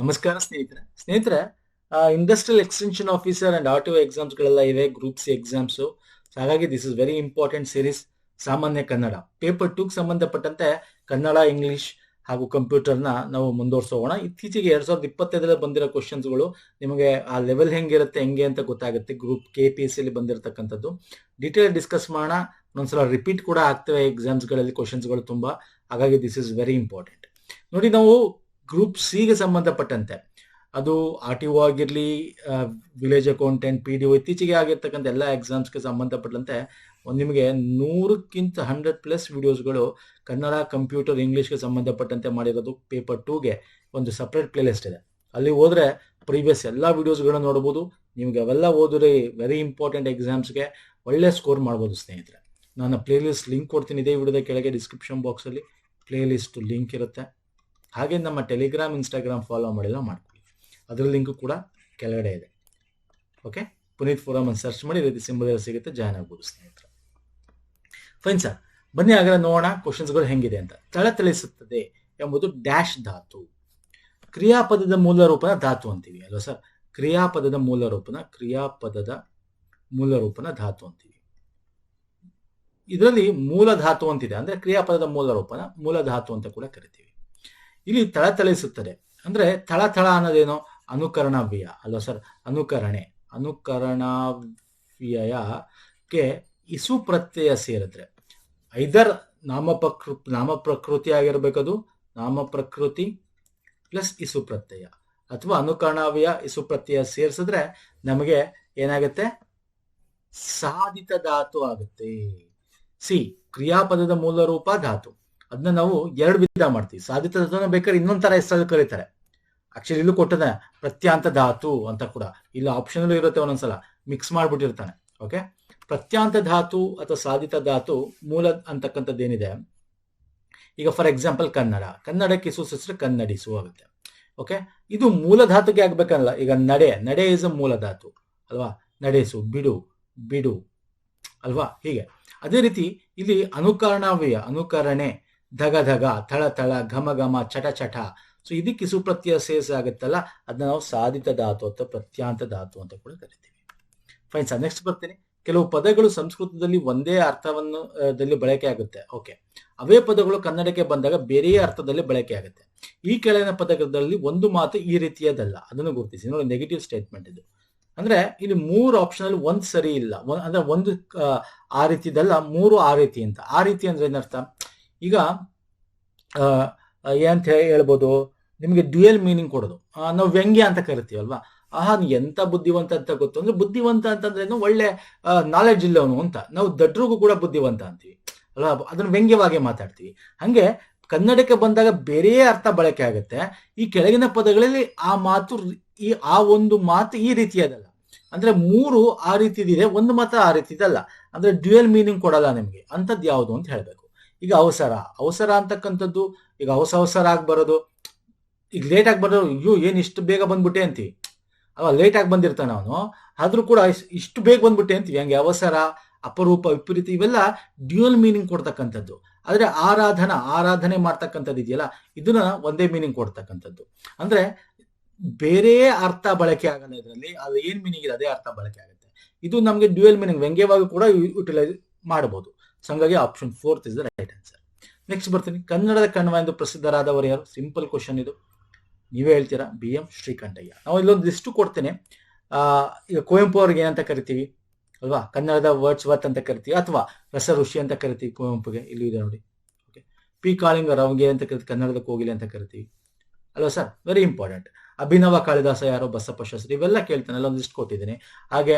ನಮಸ್ಕಾರ ಸ್ನೇಹಿತರೆ. ಸ್ನೇಹಿತರೆ industrial extension officer and R T ಎಕ್ಸಾಮ್ಸ್ಗಳೆಲ್ಲ ಇವೆ ಗ್ರೂಪ್ ಸಿ ಎಕ್ಸಾಮ್ಸು ಹಾಗಾಗಿ this is very important series ಸಾಮಾನ್ಯ ಕನ್ನಡ. ಪೇಪರ್ ಟೂಗೆ ಸಂಬಂಧಪಟ್ಟಂತೆ ಕನ್ನಡ ಇಂಗ್ಲಿಷ್ ಹಾಗೂ ಕಂಪ್ಯೂಟರ್ನ ನಾವು ಮುಂದುವರ್ಸೋಣ. ಇತ್ತೀಚೆಗೆ ಎರಡ್ ಸಾವಿರದ ಇಪ್ಪತ್ತೈದರಲ್ಲಿ ಬಂದಿರೋ ಕ್ವಶನ್ಸ್ಗಳು ನಿಮಗೆ ಆ ಲೆವೆಲ್ ಹೆಂಗಿರುತ್ತೆ, ಹೆಂಗೆ ಅಂತ ಗೊತ್ತಾಗುತ್ತೆ ಗ್ರೂಪ್ ಕೆ ಪಿ ಎಸ್ ಸಿಲಿ ಬಂದಿರತಕ್ಕಂಥದ್ದು. ಡೀಟೇಲ್ ಡಿಸ್ಕಸ್ ಮಾಡೋಣ. ಒಂದ್ಸಲ ರಿಪೀಟ್ ಕೂಡ ಆಗ್ತವೆ ಎಕ್ಸಾಮ್ಸ್ಗಳಲ್ಲಿ ಕ್ವಶನ್ಸ್ಗಳು ತುಂಬಾ. ಹಾಗಾಗಿ ದಿಸ್ ಇಸ್ ವೆರಿ ಇಂಪಾರ್ಟೆಂಟ್ ನೋಡಿ, ನಾವು ಗ್ರೂಪ್ ಸಿಗೆ ಸಂಬಂಧಪಟ್ಟಂತೆ. ಅದು ಆರ್ ಟಿ ಒ ಆಗಿರಲಿ village accountant P D O ಇತ್ತೀಚೆಗೆ ಆಗಿರ್ತಕ್ಕಂಥ ಎಲ್ಲ ಎಕ್ಸಾಮ್ಸ್ಗೆ ಸಂಬಂಧಪಟ್ಟಂತೆ ಒಂದು ನಿಮಗೆ ನೂರಕ್ಕಿಂತ ಹಂಡ್ರೆಡ್ ಪ್ಲಸ್ ವಿಡಿಯೋಸ್ಗಳು ಕನ್ನಡ ಕಂಪ್ಯೂಟರ್ ಇಂಗ್ಲೀಷ್ಗೆ ಸಂಬಂಧಪಟ್ಟಂತೆ ಮಾಡಿರೋದು ಪೇಪರ್ ಟೂಗೆ ಒಂದು ಸಪ್ರೇಟ್ ಪ್ಲೇಲಿಸ್ಟ್ ಇದೆ. ಅಲ್ಲಿ ಹೋದರೆ ಪ್ರೀವಿಯಸ್ ಎಲ್ಲ ವಿಡಿಯೋಸ್ಗಳನ್ನ ನೋಡ್ಬೋದು. ನಿಮಗೆ ಅವೆಲ್ಲ ಓದಿದ್ರೆ ವೆರಿ ಇಂಪಾರ್ಟೆಂಟ್ ಎಕ್ಸಾಮ್ಸ್ಗೆ ಒಳ್ಳೆ ಸ್ಕೋರ್ ಮಾಡ್ಬೋದು ಸ್ನೇಹಿತರೆ. ನಾನು ಪ್ಲೇಲಿಸ್ಟ್ ಲಿಂಕ್ ಕೊಡ್ತೀನಿ, ಇದೇ ವಿಡಿಯೋದ ಕೆಳಗೆ ಡಿಸ್ಕ್ರಿಪ್ಷನ್ ಬಾಕ್ಸಲ್ಲಿ ಪ್ಲೇಲಿಸ್ಟ್ ಲಿಂಕ್ ಇರುತ್ತೆ. ಹಾಗೆ ನಮ್ಮ ಟೆಲಿಗ್ರಾಮ್ ಇನ್ಸ್ಟಾಗ್ರಾಮ್ ಫಾಲೋ ಮಾಡಿಲ್ಲ, ಮಾಡ್ಕೊಳ್ಳಿ. ಅದರ ಲಿಂಕ್ ಕೂಡ ಕೆಳಗಡೆ ಇದೆ. ಓಕೆ ಪುನೀತ್ ಫೋರಮ್ ಅಂತ ಸರ್ಚ್ ಮಾಡಿ ರೀತಿ ಸಿಂಬಲ್ ಸಿಗುತ್ತೆ ಜಾಯ್ನ್ ಆಗ್ಬೋದು, ಸ್ನೇಹಿತರೆ. ಫೈನ್ ಸರ್ ಬನ್ನಿ ಹಾಗಾದ್ರೆ ನೋಡೋಣ ಕ್ವಶನ್ಸ್ಗಳು ಹೆಂಗಿದೆ ಅಂತ. ತಳತಳಿಸುತ್ತದೆ ಎಂಬುದು ಡ್ಯಾಶ್ ಧಾತು. ಕ್ರಿಯಾಪದದ ಮೂಲ ರೂಪನ ಧಾತು ಅಂತೀವಿ, ಅಲ್ವಾ ಸರ್ ಕ್ರಿಯಾಪದದ ಮೂಲ ರೂಪನ ಕ್ರಿಯಾಪದದ ಮೂಲ ರೂಪನ ಧಾತು ಅಂತೀವಿ. ಇದರಲ್ಲಿ ಮೂಲ ಧಾತು ಅಂತಿದೆ, ಅಂದ್ರೆ ಕ್ರಿಯಾಪದದ ಮೂಲ ರೂಪನ ಮೂಲ ಧಾತು ಅಂತ ಕೂಡ ಕರಿತೀವಿ. ಇಲ್ಲಿ ತಳತಳಿಸುತ್ತದೆ. ಅಂದ್ರೆ ತಳತಳ ಅನ್ನೋದೇನೋ? ಅನುಕರಣವ್ಯಯ. ಅಲ್ವಾ ಸರ್? ಅನುಕರಣೆ. ಅನುಕರಣವ್ಯಯಕ್ಕೆ ಇಸು ಪ್ರತ್ಯಯ ಸೇರಿದ್ರೆ. ಐದರ್ ನಾಮಪ್ರಕೃ, ನಾಮಪ್ರಕೃತಿ ಆಗಿರ್ಬೇಕದು. ನಾಮಪ್ರಕೃತಿ ಪ್ಲಸ್ ಇಸು ಪ್ರತ್ಯಯ. ಅಥವಾ ಅನುಕರಣವ್ಯಯ, ಇಸು ಪ್ರತ್ಯಯ ಸೇರಿಸಿದ್ರೆ ನಮಗೆ ಏನಾಗುತ್ತೆ? ಸಾಧಿತ ಧಾತು ಆಗುತ್ತೆ. ಸಿ, ಕ್ರಿಯಾಪದದ ಮೂಲ ರೂಪ ಧಾತು. ಅದನ್ನ ನಾವು ಎರಡು ವಿಧ ಮಾಡ್ತೀವಿ. ಸಾಧಿತ ಧಾತುನ ಬೇಕಾದ್ರೆ ಇನ್ನೊಂದ್ ತರ ಹೆಸರಲ್ಲಿ ಕರೀತಾರೆ. ಆಕ್ಚುಲಿ ಇಲ್ಲೂ ಕೊಟ್ಟದ ಪ್ರತ್ಯಾಂತ ಧಾತು ಅಂತ ಕೂಡ. ಇಲ್ಲ ಆಪ್ಷನ್ ಇರುತ್ತೆ ಒಂದೊಂದ್ಸಲ. ಮಿಕ್ಸ್ ಮಾಡ್ಬಿಟ್ಟಿರ್ತಾನೆ. ಓಕೆ ಪ್ರತ್ಯಾಂತ ಧಾತು ಅಥವಾ ಸಾಧಿತ ಧಾತು ಮೂಲ ಅಂತಕ್ಕಂಥದ್ದು ಏನಿದೆ ಈಗ ಫಾರ್ ಎಕ್ಸಾಂಪಲ್ ಕನ್ನಡ. ಕನ್ನಡಕ್ಕೆ ಹೆಸರು ಕನ್ನಡಿಸು ಆಗುತ್ತೆ. ಓಕೆ ಇದು ಮೂಲ ಧಾತುಗೆ ಆಗ್ಬೇಕಲ್ಲ. ಈಗ ನಡೆ. ನಡೆ ಇಸ್ ಅ ಮೂಲ ಧಾತು. ಅಲ್ವಾ? ನಡೆಸು ಬಿಡು. ಬಿಡು. ಅಲ್ವಾ? ಹೀಗೆ. ಅದೇ ರೀತಿ ಇಲ್ಲಿ ಅನುಕರಣವ್ಯಯ, ಅನುಕರಣೆ ಧಗ ಧಗ, ಥಳ ಥಳ, ಘಮ ಘಮ ಚಟ ಚಟ ಸೊ ಇದಕ್ಕೆ ಸುಪ್ರತ್ಯಯ ಸೇಸ್ ಆಗುತ್ತಲ್ಲ, ಅದನ್ನ ನಾವು ಸಾಧಿತ ಧಾತು ಅಥವಾ ಪ್ರತ್ಯಾಂತ ಧಾತು ಅಂತ ಕೂಡ ಕರಿತೀವಿ. ಫೈನ್ ಸರ್ ನೆಕ್ಸ್ಟ್ ಬರ್ತೀನಿ. ಕೆಲವು ಪದಗಳು ಸಂಸ್ಕೃತದಲ್ಲಿ ಒಂದೇ ಅರ್ಥವನ್ನು ದಲ್ಲಿ ಬಳಕೆ ಆಗುತ್ತೆ. ಓಕೆ ಅವೇ ಪದಗಳು ಕನ್ನಡಕ್ಕೆ ಬಂದಾಗ ಬೇರೆಯೇ ಅರ್ಥದಲ್ಲಿ ಬಳಕೆ ಆಗುತ್ತೆ. ಈ ಕೆಳಗಿನ ಪದಗಳಲ್ಲಿ ಒಂದು ಮಾತು ಈ ರೀತಿಯದಲ್ಲ. ಅದನ್ನು ಗುರುತಿಸಿ. ನೋಡಿ ನೆಗೆಟಿವ್ ಸ್ಟೇಟ್ಮೆಂಟ್ ಇದು. ಅಂದ್ರೆ, ಇಲ್ಲಿ ಮೂರು ಆಪ್ಷನ್ ಒಂದು ಒಂದ್ ಸರಿ ಇಲ್ಲ. ಅಂದ್ರೆ ಒಂದು ಆ ರೀತಿದಲ್ಲ, ಮೂರು ಆ ರೀತಿ ಅಂತ. ಆ ರೀತಿ ಅಂದ್ರೆ ಏನರ್ಥ? ಈಗ ಏನಂತ ಹೇಳ್ಬೋದು, ನಿಮಗೆ ಡ್ಯುಯಲ್ ಮೀನಿಂಗ್ ಕೊಡೋದು. ನಾವು ವ್ಯಂಗ್ಯ ಅಂತ ಕರಿತೀವಲ್ವಾ? ಆಹಾ ಎಂತ ಬುದ್ಧಿವಂತ ಅಂತ ಗೊತ್ತು. ಅಂದ್ರೆ ಬುದ್ಧಿವಂತ ಅಂತಂದ್ರೆ ಒಳ್ಳೆ ನಾಲೆಡ್ಜ್ ಇಲ್ಲವನು ಅಂತ. ನಾವು ದಡ್ರಿಗೂ ಕೂಡ ಬುದ್ಧಿವಂತ ಅಂತೀವಿ. ಅಲ್ವಾ? ಅದನ್ನ ವ್ಯಂಗ್ಯವಾಗಿ ಮಾತಾಡ್ತೀವಿ. ಹಂಗೆ ಕನ್ನಡಕ್ಕೆ ಬಂದಾಗ ಬೇರೆಯೇ ಅರ್ಥ ಬಳಕೆ ಆಗುತ್ತೆ. ಈ ಕೆಳಗಿನ ಪದಗಳಲ್ಲಿ ಆ ಮಾತು ಈ, ಆ ಒಂದು ಮಾತು ಈ ರೀತಿಯದಲ್ಲ. ಅಂದ್ರೆ ಮೂರು ಆ ರೀತಿದಿದೆ, ಒಂದು ಮಾತ್ರ ಆ ರೀತಿದಲ್ಲ. ಅಂದ್ರೆ ಡ್ಯುಯಲ್ ಮೀನಿಂಗ್ ಕೊಡಲ್ಲ ನಿಮ್ಗೆ. ಅಂಥದ್ದು ಯಾವುದು ಅಂತ ಹೇಳ್ಬೇಕು. ಈಗ ಅವಸರ. ಅವಸರ ಅಂತಕ್ಕಂಥದ್ದು ಈಗ ಅವಸ ಅವಸರ ಆಗಿ ಬರೋದು ಈಗ ಲೇಟ್ ಆಗಿ ಬರೋದು ಅಯ್ಯೋ, ಏನು ಇಷ್ಟು ಬೇಗ ಬಂದ್ಬಿಟ್ಟೆ ಅಂತಿ? ಅವ ಲೇಟ್ ಆಗಿ ಬಂದಿರ್ತಾನ ಅವನು. ಆದ್ರೂ ಕೂಡ ಇಷ್ಟು ಬೇಗ ಬಂದ್ಬಿಟ್ಟೆ ಅಂತೀವಿ ಹಂಗೆ ಅವಸರ, ಅಪರೂಪ, ವಿಪರೀತ ಇವೆಲ್ಲ ಡ್ಯೂಯಲ್ ಮೀನಿಂಗ್ ಕೊಡ್ತಕ್ಕಂಥದ್ದು. ಆದ್ರೆ ಆರಾಧನಾ, ಆರಾಧನೆ ಮಾಡ್ತಕ್ಕಂಥದ್ದು ಇದೆಯಲ್ಲ, ಇದನ್ನ ಒಂದೇ ಮೀನಿಂಗ್ ಕೊಡ್ತಕ್ಕಂಥದ್ದು. ಅಂದ್ರೆ ಬೇರೆ ಅರ್ಥ ಬಳಕೆ ಆಗಲ್ಲ ಇದರಲ್ಲಿ ಅದು ಏನ್ ಮೀನಿಂಗ್ ಇದೆ, ಅದೇ ಅರ್ಥ ಬಳಕೆ ಆಗುತ್ತೆ. ಇದು ನಮಗೆ ಡ್ಯೂಯಲ್ ಮೀನಿಂಗ್ ವ್ಯಂಗ್ಯವಾಗಿ ಕೂಡ ಯುಟಿಲೈಸ್ ಮಾಡಬಹುದು ಹಂಗಾಗಿ option fourth is the right answer next ಬರ್ತೀನಿ. ಕನ್ನಡದ ಕಣ್ವ ಎಂದು ಪ್ರಸಿದ್ಧರಾದವರು ಯಾರು? ಸಿಂಪಲ್ ಕ್ವಶನ್ ಇದು. ನೀವೇ ಹೇಳ್ತೀರಾ? B M Srikantaiah. ನಾವು ಇಲ್ಲೊಂದು ಲಿಸ್ಟು ಕೊಡ್ತೇನೆ. ಈಗ ಕುವೆಂಪು ಅವ್ರಿಗೆ ಏನಂತ ಕರಿತೀವಿ? ಅಲ್ವಾ? ಕನ್ನಡದ ವರ್ಡ್ಸ್ ವರ್ತ್ ಅಂತ ಕರಿತೀವಿ. ಅಥವಾ ರಸ ಋಷಿ ಅಂತ ಕರಿತೀವಿ ಕುವೆಂಪುಗೆ. ಇಲ್ಲಿ ಇದೆ ನೋಡಿ. ಓಕೆ ಪಿ ಕಾಳಿಂಗರಾವ್ಗೆ ಅಂತ ಕರಿತೀವಿ? ಕನ್ನಡದ ಕೋಗಿಲೆ ಅಂತ ಕರಿತೀವಿ. ಅಲ್ವಾ sir very important Abhinava Kalidasa ಯಾರು? ಬಸಪ್ಪ ಶಾಸ್ತ್ರಿ. ಇವೆಲ್ಲ ಕೇಳ್ತಾನೆ. ಅಲ್ಲೊಂದು ಲಿಸ್ಟ್ ಕೊಟ್ಟಿದ್ದೀನಿ. ಹಾಗೆ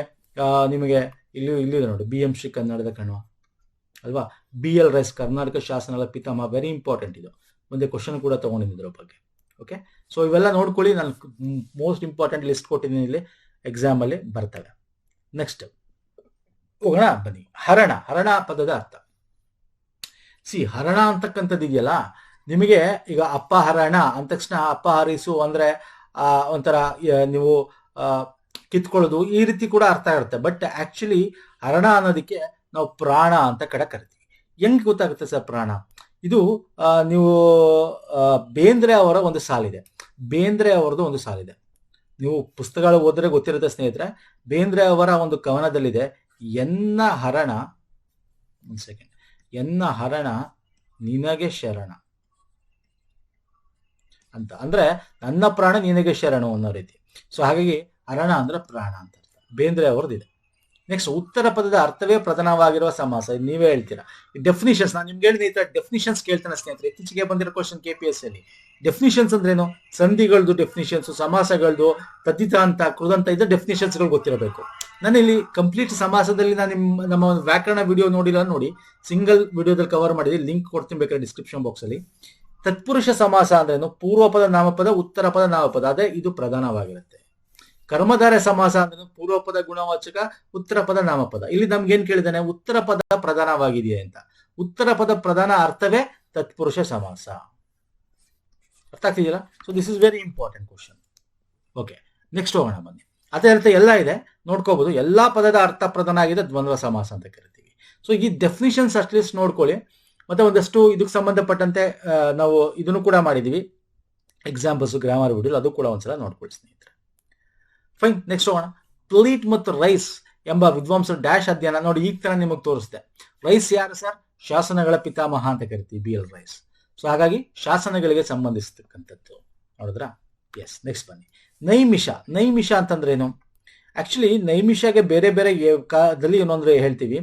ನಿಮಗೆ ಇಲ್ಲಿ ಇದೆ ನೋಡಿ. ಬಿ ಎಂ ಶ್ರೀ ಕನ್ನಡದ ಕಣ್ವ. ಅಲ್ವಾ? ಬಿ ಎಲ್ ರೈಸ್ ಕರ್ನಾಟಕ ಶಾಸನಗಳ ಪಿತಾಮಹ ವೆರಿ ಇಂಪಾರ್ಟೆಂಟ್ ಇದು. ಮುಂದೆ ಕ್ವಶನ್ ಕೂಡ ತಗೊಂಡಿದ್ರ ಬಗ್ಗೆ. ಓಕೆ ಸೊ ಇವೆಲ್ಲ ನೋಡ್ಕೊಳ್ಳಿ. ನಾನು ಮೋಸ್ಟ್ ಇಂಪಾರ್ಟೆಂಟ್ ಲಿಸ್ಟ್ ಕೊಟ್ಟಿದ್ದೀನಿ ಇಲ್ಲಿ. ಎಕ್ಸಾಮ್ ಅಲ್ಲಿ ಬರ್ತವೆ. ನೆಕ್ಸ್ಟ್ ಹೋಗೋಣ, ಬನ್ನಿ. ಹರಣ. ಹರಣ ಪದದ ಅರ್ಥ. ಸಿ, ಹರಣ ಅಂತಕ್ಕಂಥದ್ದು ಇದೆಯಲ್ಲ? ನಿಮಗೆ ಈಗ ಅಪ್ಪ ಹರಣ ಅಂದ ತಕ್ಷಣ ಅಪ್ಪ ಹರಿಸು ಅಂದ್ರೆ ಒಂಥರ ನೀವು ಕಿತ್ಕೊಳ್ಳೋದು ಈ ರೀತಿ ಕೂಡ ಅರ್ಥ ಇರುತ್ತೆ. ಬಟ್ ಆಕ್ಚುಲಿ ಹರಣ ಅನ್ನೋದಕ್ಕೆ ನಾವು ಪ್ರಾಣ ಅಂತ ಕಡೆ ಕರಿತೀವಿ. ಹೆಂಗ್ ಗೊತ್ತಾಗುತ್ತೆ ಸರ್ ಪ್ರಾಣ? ಇದು ನೀವು ಬೇಂದ್ರೆ ಅವರ ಒಂದು ಸಾಲಿದೆ. ಬೇಂದ್ರೆ ಅವರದ್ದು ಒಂದು ಸಾಲಿದೆ. ನೀವು ಪುಸ್ತಕಗಳು ಓದಿದ್ರೆ ಗೊತ್ತಿರುತ್ತೆ ಸ್ನೇಹಿತರೆ, ಬೇಂದ್ರೆ ಅವರ ಒಂದು ಕವನದಲ್ಲಿದೆ, ಎನ್ನ ಹರಣ, ಒಂದು ಸೆಕೆಂಡ್ ಎನ್ನ ಹರಣ ನಿನಗೆ ಶರಣ. ಅಂತ. ಅಂದ್ರೆ, ನನ್ನ ಪ್ರಾಣ ನಿನಗೆ ಶರಣ ಅನ್ನೋ ರೀತಿ. ಸೊ ಹಾಗಾಗಿ ಹರಣ ಅಂದ್ರೆ ಪ್ರಾಣ ಅಂತ ಅರ್ಥ. ಬೇಂದ್ರೆ ಅವರದಿದೆ ನೆಕ್ಸ್ಟ್ ಉತ್ತರ ಪದದ ಅರ್ಥವೇ ಪ್ರಧಾನವಾಗಿರುವ ಸಮಾಸ. ಇದು ನೀವೇ ಹೇಳ್ತೀರಾ? ಡೆಫಿನಿಷನ್ಸ್ ನಾನು ನಿಮ್ಗೆ ಹೇಳಿದ ಈ ತರ ಡೆಫಿನಿಷನ್ಸ್ ಕೇಳ್ತಾನೆ ಸ್ನೇಹಿತರೆ. ಇತ್ತೀಚೆಗೆ ಬಂದಿರೋ ಕ್ವಶನ್ ಕೆ ಪಿ ಎಸ್ ಅಲ್ಲಿ. ಡೆಫಿನಿಷನ್ಸ್ ಅಂದ್ರೇನು? ಸಂಧಿಗಳದ್ದು ಡೆಫಿನಿಷನ್ಸ್ ಸಮಾಸಗಳದ್ದು ತದ್ದಿತ ಅಂತ, ಕೃದಂತ, ಇದ್ದ ಡೆಫಿನಿಷನ್ಸ್ಗಳು ಗೊತ್ತಿರಬೇಕು. ನಾನು ಇಲ್ಲಿ ಕಂಪ್ಲೀಟ್ ಸಮಾಸದಲ್ಲಿ ನಾನು ನಿಮ್ಮ ನಮ್ಮ ಒಂದು ವ್ಯಾಕರಣ ವಿಡಿಯೋ ನೋಡಿಲ್ಲ, ನೋಡಿ. ಸಿಂಗಲ್ ವಿಡಿಯೋದಲ್ಲಿ ಕವರ್ ಮಾಡಿದ್ವಿ ಲಿಂಕ್ ಕೊಡ್ತೀನಿ ಬೇಕಾದ್ರೆ ಡಿಸ್ಕ್ರಿಪ್ಷನ್ ಬಾಕ್ಸ್ ಅಲ್ಲಿ. ತತ್ಪುರುಷ ಸಮಾಸ ಅಂದ್ರೇನು? ಪೂರ್ವಪದ, ನಾಮಪದ ಉತ್ತರ ಪದ ನಾಮಪದ. ಅದೇ ಇದು ಪ್ರಧಾನವಾಗಿರುತ್ತೆ. ಕರ್ಮಧಾರ ಸಮಾಸ ಅಂದ್ರೆ ಪೂರ್ವಪದ ಗುಣವಾಚಕ ಉತ್ತರ ಪದ ನಾಮಪದ. ಇಲ್ಲಿ ನಮ್ಗೆ ಏನ್ ಕೇಳಿದಾನೆ? ಉತ್ತರ ಪದ ಪ್ರಧಾನವಾಗಿದೆಯೇ ಅಂತ. ಉತ್ತರ ಪದ ಪ್ರಧಾನ ಅರ್ಥವೇ ತತ್ಪುರುಷ ಸಮಾಸ. ಅರ್ಥ ಆಗ್ತಿದೆಯಲ್ಲ? So this is very important question okay next ಹೋಗೋಣ ಬನ್ನಿ. ಅದೇ ಅರ್ಥ ಎಲ್ಲ ಇದೆ. ನೋಡ್ಕೋಬಹುದು ಎಲ್ಲಾ ಪದದ ಅರ್ಥ ಪ್ರಧಾನ ಆಗಿದೆ ದ್ವಂದ್ವ ಸಮಾಸ ಅಂತ ಕರಿತೀವಿ. ಸೊ ಈ ಡೆಫಿನಿಷನ್ಸ್ ಅಟ್ಲೀಸ್ಟ್ ನೋಡ್ಕೊಳ್ಳಿ. ಮತ್ತೆ ಒಂದಷ್ಟು ಇದಕ್ಕೆ ಸಂಬಂಧಪಟ್ಟಂತೆ ನಾವು ಇದನ್ನು ಕೂಡ ಮಾಡಿದೀವಿ. ಎಕ್ಸಾಂಪಲ್ಸ್ ಗ್ರಾಮರ್ ವಿಡಿಯೋ ಅದು ಕೂಡ ಒಂದ್ಸಲ ನೋಡ್ಕೊಳ್ಳಿ ಸ್ನೇಹಿತರೆ. ಫೈನ್ ನೆಕ್ಸ್ಟ್ ಹೋಗೋಣ ಪ್ಲೀಟ್ ಮತ್ತು ರೈಸ್ ಎಂಬ ವಿದ್ವಾಂಸರು ಡ್ಯಾಶ್ ಅಧ್ಯಯನ ನೋಡಿ ಈಗ ತರ ನಿಮಗೆ ತೋರಿಸ್ತೆ ರೈಸ್ ಯಾರು ಸರ್ ಶಾಸನಗಳ ಪಿತಾಮಹ ಅಂತ ಕರಿತೀವಿ ಬಿ ಎಲ್ ರೈಸ್ ಸೊ ಹಾಗಾಗಿ ಶಾಸನಗಳಿಗೆ ಸಂಬಂಧಿಸಿರ್ತಕ್ಕಂಥದ್ದು. ನೋಡಿದ್ರಾ? ಎಸ್ ನೆಕ್ಸ್ಟ್ ಬನ್ನಿ. ನೈಮಿಷ. ನೈಮಿಷ ಅಂತಂದ್ರೇನು? ಆಕ್ಚುಲಿ ನೈಮಿಷಗೆ ಬೇರೆ ಬೇರೆ ಕಾಲದಲ್ಲಿ ಏನಂದ್ರೆ ಹೇಳ್ತೀವಿ,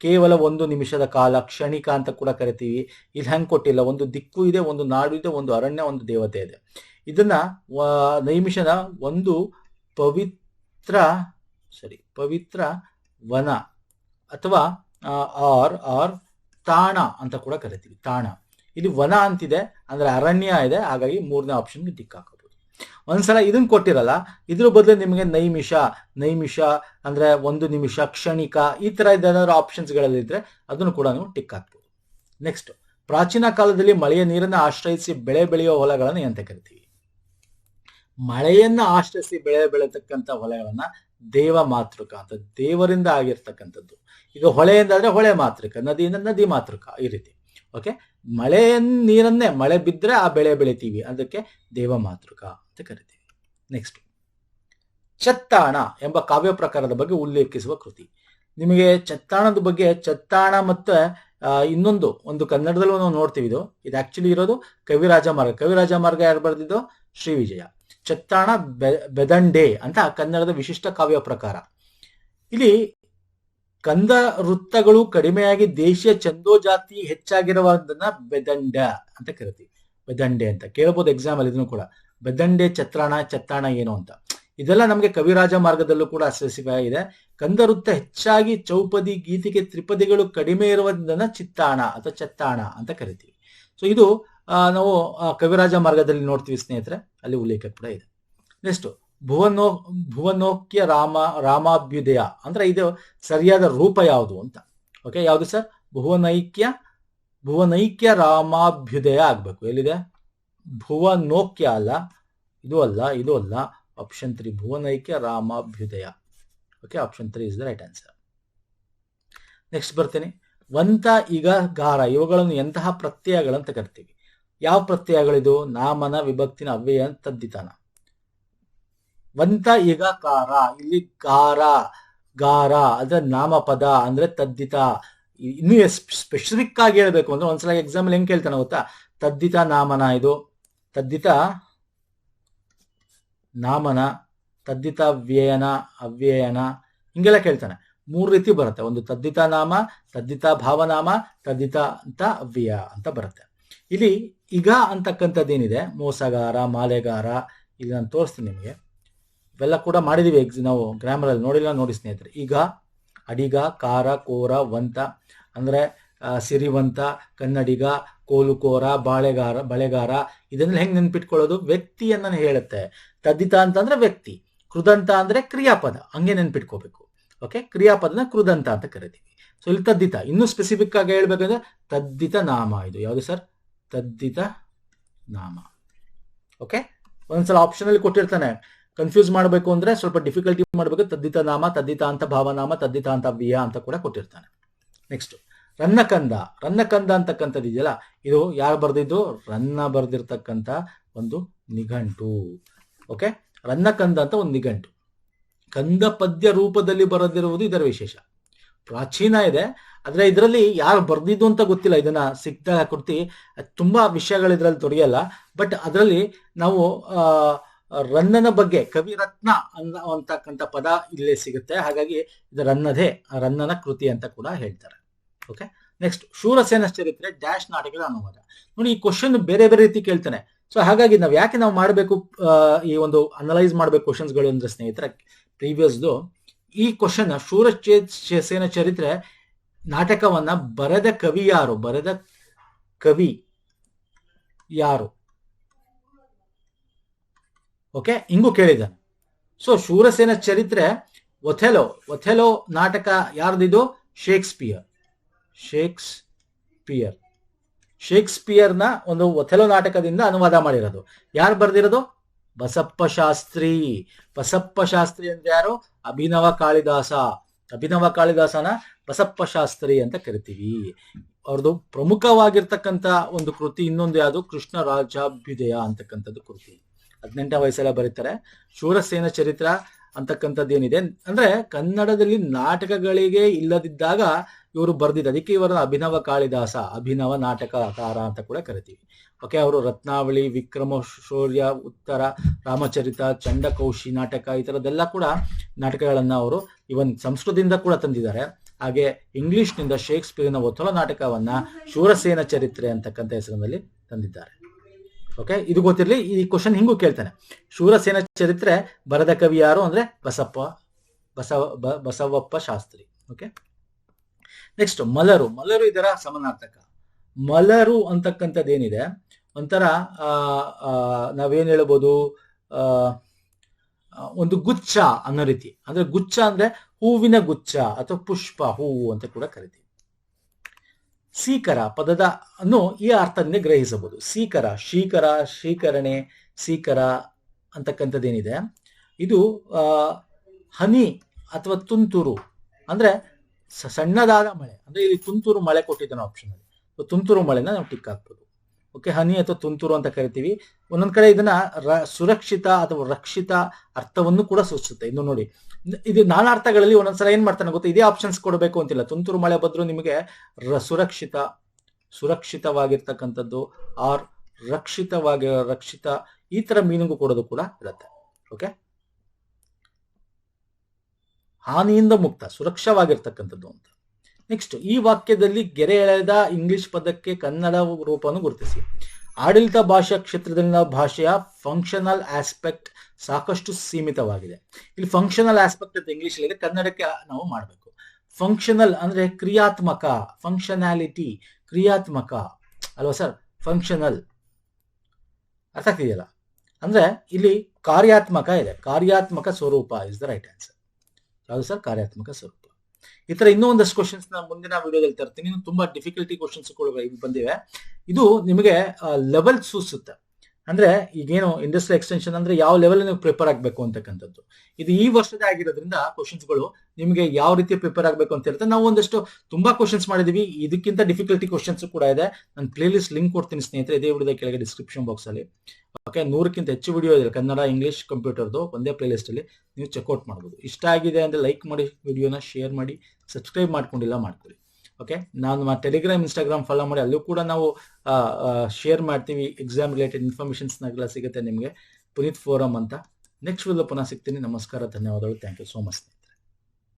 ಕೇವಲ ಒಂದು ನಿಮಿಷದ ಕಾಲ, ಕ್ಷಣಿಕ ಅಂತ ಕೂಡ ಕರಿತೀವಿ. ಇಲ್ಲಿ ಹೆಂಗೆ ಕೊಟ್ಟಿಲ್ಲ? ಒಂದು ದಿಕ್ಕು ಇದೆ, ಒಂದು ನಾಡು ಇದೆ, ಒಂದು ಅರಣ್ಯ, ಒಂದು ದೇವತೆ ಇದೆ. ಇದನ್ನ ನೈಮಿಷನ ಒಂದು ಪವಿತ್ರ, ಸರಿ, ಪವಿತ್ರ ವನ ಅಥವಾ ಆರ್ ಆರ್ ತಾಣ ಅಂತ ಕೂಡ ಕರಿತೀವಿ, ತಾಣ. ಇಲ್ಲಿ ವನ ಅಂತಿದೆ, ಅಂದ್ರೆ ಅರಣ್ಯ ಇದೆ, ಹಾಗಾಗಿ ಮೂರನೇ ಆಪ್ಷನ್ಗೆ ಟಿಕ್ ಹಾಕಬಹುದು ಒಂದ್ಸಲ ಇದನ್ನ ಕೊಟ್ಟಿರಲ್ಲ, ಇದ್ರ ಬದಲು ನಿಮಗೆ ನೈಮಿಷ ನೈಮಿಷ ಅಂದ್ರೆ ಒಂದು ನಿಮಿಷ ಕ್ಷಣಿಕ, ಈ ತರ ಏನಾದ್ರು ಆಪ್ಷನ್ಸ್ ಗಳಲ್ಲಿದ್ರೆ ಅದನ್ನು ಕೂಡ ನೀವು ಟಿಕ್ ಹಾಕ್ಬೋದು. ನೆಕ್ಸ್ಟ್ ಪ್ರಾಚೀನ ಕಾಲದಲ್ಲಿ ಮಳೆಯ ನೀರನ್ನು ಆಶ್ರಯಿಸಿ ಬೆಳೆ ಬೆಳೆಯುವ ಹೊಲಗಳನ್ನು ಎಂತ ಕರಿತೀವಿ? ಮಳೆಯನ್ನ ಆಶ್ರಯಿಸಿ ಬೆಳೆ ಬೆಳೆತಕ್ಕಂತ ಹೊಲಗಳನ್ನ ದೇವ ಮಾತೃಕ ಅಂತ ದೇವರಿಂದ ಆಗಿರ್ತಕ್ಕಂಥದ್ದು. ಈಗ ಹೊಳೆ ಎಂದಾದ್ರೆ ಹೊಳೆ ಮಾತೃಕ ನದಿಯಿಂದ ನದಿ ಮಾತೃಕ ಈ ರೀತಿ. ಓಕೆ ಮಳೆ ನೀರನ್ನೇ ಮಳೆ ಬಿದ್ದರೆ ಆ ಬೆಳೆ ಬೆಳಿತೀವಿ. ಅದಕ್ಕೆ ದೇವ ಮಾತೃಕ ಅಂತ ಕರಿತೀವಿ. ನೆಕ್ಸ್ಟ್ ಚತ್ತಾಣ ಎಂಬ ಕಾವ್ಯ ಪ್ರಕಾರದ ಬಗ್ಗೆ ಉಲ್ಲೇಖಿಸುವ ಕೃತಿ. ನಿಮಗೆ ಚತ್ತಾಣದ ಬಗ್ಗೆ, ಚತ್ತಾಣ ಮತ್ತು ಇನ್ನೊಂದು, ಒಂದು ಕನ್ನಡದಲ್ಲೂ ನಾವು ನೋಡ್ತೀವಿ ಇದು. ಇದು ಆಕ್ಚುಲಿ ಇರೋದು ಕವಿರಾಜ ಮಾರ್ಗ. ಕವಿರಾಜ ಮಾರ್ಗ ಯಾರು ಬರೆದಿದ್ದು? ಶ್ರೀ ವಿಜಯ. ಚತ್ತಾಣ ಬೆ, ಬೆದಂಡೆ ಅಂತ ಕನ್ನಡದ ವಿಶಿಷ್ಟ ಕಾವ್ಯ ಪ್ರಕಾರ. ಇಲ್ಲಿ ಕಂದ ವೃತ್ತಗಳು ಕಡಿಮೆಯಾಗಿ ದೇಶೀಯ ಚಂದೋ ಜಾತಿ ಹೆಚ್ಚಾಗಿರುವುದನ್ನ ಬೆದಂಡ ಅಂತ ಕರಿತೀವಿ. ಬೆದಂಡೆ ಅಂತ. ಕೇಳಬಹುದು ಎಕ್ಸಾಮ್ ಅಲ್ಲಿ ಇದನ್ನು ಕೂಡ. ಬೆದಂಡೆ, ಚತ್ರಾಣ, ಚತ್ತಾಣ ಏನು ಅಂತ. ಇದೆಲ್ಲ ನಮಗೆ ಕವಿರಾಜ ಮಾರ್ಗದಲ್ಲೂ ಕೂಡ ಸ್ಪೆಸಿಫೈ ಇದೆ ಕಂದ ವೃತ್ತ ಹೆಚ್ಚಾಗಿ ಚೌಪದಿ, ಗೀತಿಗೆ ತ್ರಿಪದಿಗಳು ಕಡಿಮೆ ಇರುವುದನ್ನ ಚಿತ್ತಾಣ ಅಥವಾ ಚತ್ತಾಣ ಅಂತ ಕರಿತೀವಿ. ಸೊ ಇದು ನಾವು ಕವಿರಾಜ ಮಾರ್ಗದಲ್ಲಿ ನೋಡ್ತೀವಿ ಸ್ನೇಹಿತರೆ. ಅಲ್ಲಿ ಉಲ್ಲೇಖ ಕೂಡ ಇದೆ. ನೆಕ್ಸ್ಟ್, ಭುವನೋ, ಭುವನೋಕ್ಯ ರಾಮ, ರಾಮಾಭ್ಯುದಯ. ಅಂದ್ರೆ ಇದು ಸರಿಯಾದ ರೂಪ ಯಾವುದು ಅಂತ. ಓಕೆ ಯಾವುದು ಸರ್? ಭುವನೈಕ್ಯ ಭುವನೈಕ್ಯ ರಾಮಾಭ್ಯುದಯ ಆಗಬೇಕು. ಎಲ್ಲಿದೆ? ಭುವನೋಕ್ಯ ಅಲ್ಲ. ಇದು ಅಲ್ಲ ಇದು ಅಲ್ಲ. Option three Bhuvanaikya Ramabhyudaya. Okay option three is the right answer next ಬರ್ತೀನಿ. ವಂತ ಈಗ ಗಾರ. ಇವುಗಳನ್ನು ಎಂತಹ ಪ್ರತ್ಯಯಗಳಂತ ಕರಿತೀವಿ. ಯಾವ ಪ್ರತ್ಯಯಗಳಿದು ನಾಮನ ವಿಭಕ್ತಿನ ಅವ್ಯಯ ತದ್ದಿತಾನ ವಂತ ಈಗ ಕಾರ, ಇಲ್ಲಿ ಗಾರ ಗಾರ, ಅಂದ್ರೆ ನಾಮಪದ ಅಂದ್ರೆ ತದ್ದಿತ. ಇನ್ನೂ ಸ್ಪೆಸಿಫಿಕ್ ಆಗಿ ಹೇಳ್ಬೇಕು ಅಂದ್ರೆ ಒಂದ್ಸಲ ಎಕ್ಸಾಂಪಲ್ ಹೆಂಗ್ ಕೇಳ್ತಾನೆ ಗೊತ್ತಾ? ತದ್ದಿತ ನಾಮನ ಇದು, ತದ್ದಿತ ನಾಮನ, ತದ್ದಿತ ವ್ಯಯನ, ಅವ್ಯಯನ, ಹಿಂಗೆಲ್ಲ ಕೇಳ್ತಾನೆ. ಮೂರು ರೀತಿ ಬರುತ್ತೆ. ಒಂದು ತದ್ದಿತ ನಾಮ, ತದ್ದಿತ ಭಾವನಾಮ, ತದ್ದಿತ ಅಂತ ಅವ್ಯಯ ಅಂತ ಬರುತ್ತೆ. ಇಲ್ಲಿ ಈಗ ಅಂತಕ್ಕಂಥದ್ದೇನಿದೆ? ಮೋಸಗಾರ, ಮಾಲೆಗಾರ, ಈಗ ನಾನು ತೋರಿಸ್ತೀನಿ ನಿಮಗೆ. ಇವೆಲ್ಲ ಕೂಡ ಮಾಡಿದೀವಿ ಎಕ್ಸ್ ನಾವು ಗ್ರಾಮರಲ್ಲಿ ನೋಡಿಲ್ಲ, ನೋಡಿ ಸ್ನೇಹಿತರೆ. ಈಗ ಅಡಿಗ ಕಾರ ಕೋರ, ವಂತ, ಅಂದರೆ ಸಿರಿವಂತ, ಕನ್ನಡಿಗ, ಕೋಲುಕೋರ, ಬಾಳೆಗಾರ, ಬಳೆಗಾರ, ಇದನ್ನೆಲ್ಲ ಹೆಂಗೆ ನೆನ್ಪಿಟ್ಕೊಳ್ಳೋದು? ವ್ಯಕ್ತಿಯನ್ನು ಹೇಳುತ್ತೆ. ತದ್ದಿತ ಅಂತಂದ್ರೆ ವ್ಯಕ್ತಿ, ಕೃದಂತ ಅಂದರೆ ಕ್ರಿಯಾಪದ, ಹಂಗೆ ನೆನ್ಪಿಟ್ಕೋಬೇಕು. ಓಕೆ? ಕ್ರಿಯಾಪದನ ಕೃದಂತ ಅಂತ ಕರಿತೀವಿ. ಸೊ ಇಲ್ಲಿ ತದ್ದಿತ. ಇನ್ನೂ ಸ್ಪೆಸಿಫಿಕ್ ಆಗಿ ಹೇಳ್ಬೇಕಂದ್ರೆ ತದ್ದಿತ ನಾಮ ಇದು. ಯಾವುದು ಸರ್? ತದ್ದಿತ ನಾಮ. ಓಕೆ ಒಂದ್ಸಲ ಆಪ್ಷನ್ ಅಲ್ಲಿ ಕೊಟ್ಟಿರ್ತಾನೆ. ಕನ್ಫ್ಯೂಸ್ ಮಾಡಬೇಕು ಅಂದ್ರೆ ಸ್ವಲ್ಪ ಡಿಫಿಕಲ್ಟಿ ಮಾಡಬೇಕು. ತದ್ದಿತ ನಾಮ, ತದ್ದಿತ ಅಂತ ಭಾವನಾಮ, ತದ್ದಿತ ಅಂತ ವ್ಯಯ ಅಂತ ಕೂಡ ಕೊಟ್ಟಿರ್ತಾನೆ. ನೆಕ್ಸ್ಟ್ ರನ್ನಕಂದ. ರನ್ನಕಂದ ಅಂತಕ್ಕಂಥದ್ದು ಇದೆಯಲ್ಲ? ಇದು ಯಾರು ಬರೆದಿದ್ದು? ರನ್ನ ಬರ್ದಿರ್ತಕ್ಕಂಥ ಒಂದು ನಿಘಂಟು. ಓಕೆ ರನ್ನಕಂದ ಅಂತ ಒಂದು ನಿಘಂಟು. ಕಂದ ಪದ್ಯ ರೂಪದಲ್ಲಿ ಬರೆದಿರುವುದು ಇದರ ವಿಶೇಷ. ಪ್ರಾಚೀನ ಇದೆ. ಆದ್ರೆ ಇದರಲ್ಲಿ ಯಾರು ಬರ್ದಿದ್ದು ಅಂತ ಗೊತ್ತಿಲ್ಲ. ಇದನ್ನ ಸಿಕ್ತ ಕೃತಿ ತುಂಬಾ ವಿಷಯಗಳು ಇದರಲ್ಲಿ ದೊರೆಯಲ್ಲ ಬಟ್ ಅದರಲ್ಲಿ ನಾವು ರನ್ನನ ಬಗ್ಗೆ ಕವಿರತ್ನ ಅನ್ನ ಅಂತಕ್ಕಂಥ ಪದ ಇಲ್ಲೇ ಸಿಗುತ್ತೆ. ಹಾಗಾಗಿ ಇದು ರನ್ನದೇ, ರನ್ನನ ಕೃತಿ ಅಂತ ಕೂಡ ಹೇಳ್ತಾರೆ. ಓಕೆ ನೆಕ್ಸ್ಟ್ ಶೂರಸೇನ ಚರಿತ್ರೆ, ಡ್ಯಾಶ್ ನಾಟಕದ ಅನುವಾದ. ನೋಡಿ, ಈ ಕ್ವಶನ್ ಬೇರೆ ಬೇರೆ ರೀತಿ ಕೇಳ್ತಾನೆ. ಸೊ ಹಾಗಾಗಿ ನಾವು ಯಾಕೆ ನಾವು ಮಾಡಬೇಕು ಈ ಒಂದು ಅನಲೈಸ್ ಮಾಡಬೇಕು ಕ್ವಶನ್ಸ್ಗಳು ಅಂದ್ರೆ ಸ್ನೇಹಿತರ ಪ್ರೀವಿಯಸ್ದು ಈ ಕ್ವಶನ್ ಶೂರ ಸೇನ ಚರಿತ್ರೆ ನಾಟಕವನ್ನ ಬರೆದ ಕವಿ ಯಾರು? ಬರೆದ ಕವಿ ಯಾರು? ಓಕೆ ಹಿಂಗೂ ಕೇಳಿದ ಸೊ ಶೂರಸೇನ ಚರಿತ್ರೆ ಒಥೆಲೋ ಒಥೆಲೋ ನಾಟಕ ಯಾರ್ದಿದು? ಶೇಕ್ಸ್ಪಿಯರ್. ಶೇಕ್ಸ್ಪಿಯರ್. ಶೇಕ್ಸ್ಪಿಯರ್ನ ಒಂದು ಒಥೆಲೋ ನಾಟಕದಿಂದ ಅನುವಾದ ಮಾಡಿರೋದು. ಯಾರು ಬರ್ದಿರೋದು? ಬಸಪ್ಪ ಶಾಸ್ತ್ರಿ ಬಸಪ್ಪ ಶಾಸ್ತ್ರಿ ಅಂದ್ರೆ ಯಾರು? ಅಭಿನವ ಕಾಳಿದಾಸ. ಅಭಿನವ ಕಾಳಿದಾಸನ ಬಸಪ್ಪ ಶಾಸ್ತ್ರಿ ಅಂತ ಕರಿತೀವಿ. ಅವ್ರದ್ದು ಪ್ರಮುಖವಾಗಿರ್ತಕ್ಕಂಥ ಒಂದು ಕೃತಿ ಇನ್ನೊಂದು ಯಾವುದು? ಕೃಷ್ಣ ರಾಜಾಭ್ಯುದಯ ಅಂತಕ್ಕಂಥದ್ದು ಕೃತಿ. ಹದಿನೆಂಟನೇ ವಯಸ್ಸೆಲ್ಲ ಬರೀತಾರೆ. ಶೂರಸೇನ ಚರಿತ್ರ ಅಂತಕ್ಕಂಥದ್ದು ಏನಿದೆ? ಅಂದ್ರೆ ಕನ್ನಡದಲ್ಲಿ ನಾಟಕಗಳಿಗೆ ಇಲ್ಲದಿದ್ದಾಗ ಇವರು ಬರೆದಿದ್ದ ಅದಕ್ಕೆ ಇವರ ಅಭಿನವ ಕಾಳಿದಾಸ, ಅಭಿನವ ನಾಟಕಕಾರ ಅಂತ ಕೂಡ ಕರಿತೀವಿ. ಓಕೆ, ಅವರು ರತ್ನಾವಳಿ, ವಿಕ್ರಮ, ಶೌರ್ಯ, ಉತ್ತರ, ರಾಮಚರಿತ, ಚಂಡಕೌಶಿ ನಾಟಕ ಈ ಥರದ್ದೆಲ್ಲ ಕೂಡ ನಾಟಕಗಳನ್ನು ಅವರು ಇವನ್ ಸಂಸ್ಕೃತದಿಂದ ಕೂಡ ತಂದಿದ್ದಾರೆ. ಹಾಗೆ ಇಂಗ್ಲಿಷ್ನಿಂದ ಶೇಕ್ಸ್ಪಿಯರ್ನ ಒತ್ತಲ ನಾಟಕವನ್ನ ಶೂರಸೇನ ಚರಿತ್ರೆ ಅಂತಕ್ಕಂಥ ಹೆಸರಿನಲ್ಲಿ ತಂದಿದ್ದಾರೆ. ಓಕೆ, ಇದು ಗೊತ್ತಿರಲಿ, ಈ ಕ್ವಶನ್ ಹಿಂಗೂ ಕೇಳ್ತಾನೆ. ಶೂರಸೇನ ಚರಿತ್ರೆ ಬರದ ಕವಿ ಯಾರು ಅಂದ್ರೆ ಬಸಪ್ಪ, ಬಸವ ಬಸವಪ್ಪ ಶಾಸ್ತ್ರಿ. ಓಕೆ? ನೆಕ್ಸ್ಟ್ ಮಲರು. ಮಲರು ಇದರ ಸಮಾನಾರ್ಥಕ. ಮಲರು ಅಂತಕ್ಕಂಥದ್ದೇನಿದೆ? ಒಂಥರ ನಾವೇನ್ ಹೇಳ್ಬೋದು? ಒಂದು ಗುಚ್ಛ ಅನ್ನೋ ರೀತಿ. ಅಂದ್ರೆ ಗುಚ್ಛ ಅಂದ್ರೆ ಹೂವಿನ ಗುಚ್ಛ ಅಥವಾ ಪುಷ್ಪ, ಹೂವು ಅಂತ ಕೂಡ ಕರಿತೀವಿ. ಸೀಕರ ಪದದ ಅನ್ನು ಈ ಅರ್ಥದಿಂದ ಗ್ರಹಿಸಬಹುದು. ಸೀಕರ, ಶೀಕರ, ಶೀಕರಣೆ, ಸೀಕರ ಅಂತಕ್ಕಂಥದ್ದೇನಿದೆ? ಇದು ಹನಿ ಅಥವಾ ತುಂತುರು. ಅಂದ್ರೆ ಸಣ್ಣದಾದ ಮಳೆ, ಅಂದ್ರೆ ಇಲ್ಲಿ ತುಂತುರು ಮಳೆ ಕೊಟ್ಟಿದ್ದಾನೆ ಆಪ್ಷನ್ ಅಲ್ಲಿ. ತುಂತುರು ಮಳೆನ ನಾವು ಟಿಕ್ ಹಾಕ್ಬೋದು ಓಕೆ ಹನಿ ಅಥವಾ ತುಂತುರು ಅಂತ ಕರಿತೀವಿ. ಒಂದೊಂದ್ ಕಡೆ ಇದನ್ನ ಸುರಕ್ಷಿತ ಅಥವಾ ರಕ್ಷಿತ ಅರ್ಥವನ್ನು ಕೂಡ ಸೂಚಿಸುತ್ತೆ. ಇನ್ನು ನೋಡಿ, ಇದು ನಾನಾ ಅರ್ಥಗಳಲ್ಲಿ ಒಂದೊಂದ್ಸಲ ಏನ್ ಮಾಡ್ತಾನೆ ಗೊತ್ತಾ? ಇದೇ ಆಪ್ಷನ್ಸ್ ಕೊಡಬೇಕು ಅಂತಿಲ್ಲ. ತುಂತುರು ಮಳೆ ಬಂದ್ರು ನಿಮಗೆ ಸುರಕ್ಷಿತ, ಸುರಕ್ಷಿತವಾಗಿರ್ತಕ್ಕಂಥದ್ದು ಆರ್ ರಕ್ಷಿತವಾಗಿ, ರಕ್ಷಿತ ಈ ತರ ಮೀನಿಂಗು ಕೊಡೋದು ಕೂಡ ಇರುತ್ತೆ. ಓಕೆ ಹಾನಿಯಿಂದ ಮುಕ್ತ, ಸುರಕ್ಷವಾಗಿರ್ತಕ್ಕಂಥದ್ದು ಅಂತ. ನೆಕ್ಸ್ಟ್ ಈ ವಾಕ್ಯದಲ್ಲಿ ಗೆರೆ ಎಳೆದ ಇಂಗ್ಲಿಷ್ ಪದಕ್ಕೆ ಕನ್ನಡ ರೂಪವನ್ನು ಗುರುತಿಸಿ. ಆಡಳಿತ ಭಾಷಾ ಕ್ಷೇತ್ರದಲ್ಲಿನ ಭಾಷೆಯ ಫಂಕ್ಷನಲ್ ಆಸ್ಪೆಕ್ಟ್ ಸಾಕಷ್ಟು ಸೀಮಿತವಾಗಿದೆ. ಇಲ್ಲಿ ಫಂಕ್ಷನಲ್ ಆಸ್ಪೆಕ್ಟ್ ಅಂತ ಇಂಗ್ಲಿಷ್ ಕನ್ನಡಕ್ಕೆ ನಾವು ಮಾಡಬೇಕು. ಫಂಕ್ಷನಲ್ ಅಂದ್ರೆ ಕ್ರಿಯಾತ್ಮಕ ಫಂಕ್ಷನಾಲಿಟಿ ಕ್ರಿಯಾತ್ಮಕ. ಅಲ್ವಾ ಸರ್? ಫಂಕ್ಷನಲ್ ಅರ್ಥ ಆಗ್ತಿದೆಯಲ್ಲ? ಅಂದ್ರೆ ಇಲ್ಲಿ ಕಾರ್ಯಾತ್ಮಕ ಇದೆ. ಕಾರ್ಯಾತ್ಮಕ ಸ್ವರೂಪ ಇಸ್ ದ ರೈಟ್ ಆನ್ಸರ್ ಯಾವುದು ಸರ್ ಕಾರ್ಯಾತ್ಮಕ ಸ್ವರೂಪ. ಈ ತರ ಇನ್ನೂ ಒಂದಷ್ಟು ಕ್ವಶನ್ಸ್ನ ಮುಂದಿನ ವಿಡಿಯೋದಲ್ಲಿ ತರ್ತೀನಿ. ತುಂಬಾ ಡಿಫಿಕಲ್ಟಿ ಕ್ವಶನ್ಸ್ ಬಂದಿವೆ. ಇದು ನಿಮಗೆ ಲೆವೆಲ್ ಸೂಸುತ್ತೆ. ಅಂದ್ರೆ ಈಗೇನು ಇಂಡಸ್ಟ್ರಿ ಎಕ್ಸ್ಟೆನ್ಷನ್ ಅಂದ್ರೆ ಯಾವ ಲೆವೆಲ್ ನೀವು ಪ್ರಿಪೇರ್ ಆಗಬೇಕು ಅಂತಕ್ಕಂಥದ್ದು. ಇದು ಈ ವರ್ಷದ ಆಗಿರೋದ್ರಿಂದ ಕ್ವಶನ್ಸ್ಗಳು ನಿಮಗೆ ಯಾವ ರೀತಿ ಪ್ರಿಪೇರ್ ಆಗಬೇಕು ಅಂತ ಹೇಳ್ತಾರೆ ನಾವು ಒಂದಷ್ಟು ತುಂಬಾ ಕ್ವಶನ್ಸ್ ಮಾಡಿದೀವಿ. ಇದಕ್ಕಿಂತ ಡಿಫಿಕಲ್ಟಿ ಕ್ವಶನ್ಸ್ ಕೂಡ ಇದೆ. ನಾನು ಪ್ಲೇ ಲಿಸ್ಟ್ ಲಿಂಕ್ ಕೊಡ್ತೀನಿ ಸ್ನೇಹಿತರೆ, ಇದೇ ವಿಡಿಯೋದ ಕೆಳಗೆ ಡಿಸ್ಕ್ರಿಪ್ಷನ್ ಬಾಕ್ಸ್ ಅಲ್ಲಿ. ಓಕೆ ನೂರಕ್ಕಿಂತ ಹೆಚ್ಚು ವಿಡಿಯೋ ಇದೆ. ಕನ್ನಡ ಇಂಗ್ಲಿಷ್ ಕಂಪ್ಯೂಟರ್ದು ಒಂದೇ ಪ್ಲೇ ಲಿಸ್ಟ್ ಅಲ್ಲಿ ನೀವು ಚೆಕ್ಔಟ್ ಮಾಡ್ಬೋದು. ಇಷ್ಟ ಆಗಿದೆ ಅಂದ್ರೆ ಲೈಕ್ ಮಾಡಿ ವಿಡಿಯೋನ ಶೇರ್ ಮಾಡಿ ಸಬ್ಸ್ಕ್ರೈಬ್ ಮಾಡ್ಕೊಂಡಿಲ್ಲ ಮಾಡ್ಕೊಳ್ಳಿ ಓಕೆ ನಾನು ಟೆಲಿಗ್ರಾಮ್ ಇನ್ಸ್ಟಾಗ್ರಾಮ್ ಫಾಲೋ ಮಾಡಿ, ಅಲ್ಲೂ ಕೂಡ ನಾವು ಶೇರ್ ಮಾಡ್ತೀವಿ ಎಕ್ಸಾಮ್ ರಿಲೇಟೆಡ್ ಇನ್ಫಾರ್ಮೇಶನ್ಸ್ನಾಗೆಲ್ಲ ಸಿಗುತ್ತೆ ನಿಮಗೆ. ಪುನೀತ್ ಫೋರಮ್ ಅಂತ. ನೆಕ್ಸ್ಟ್ ವಿಡಿಯೋ ಪುನಃ ಸಿಗ್ತೀನಿ. ನಮಸ್ಕಾರ, ಧನ್ಯವಾದಗಳು. Thank you so much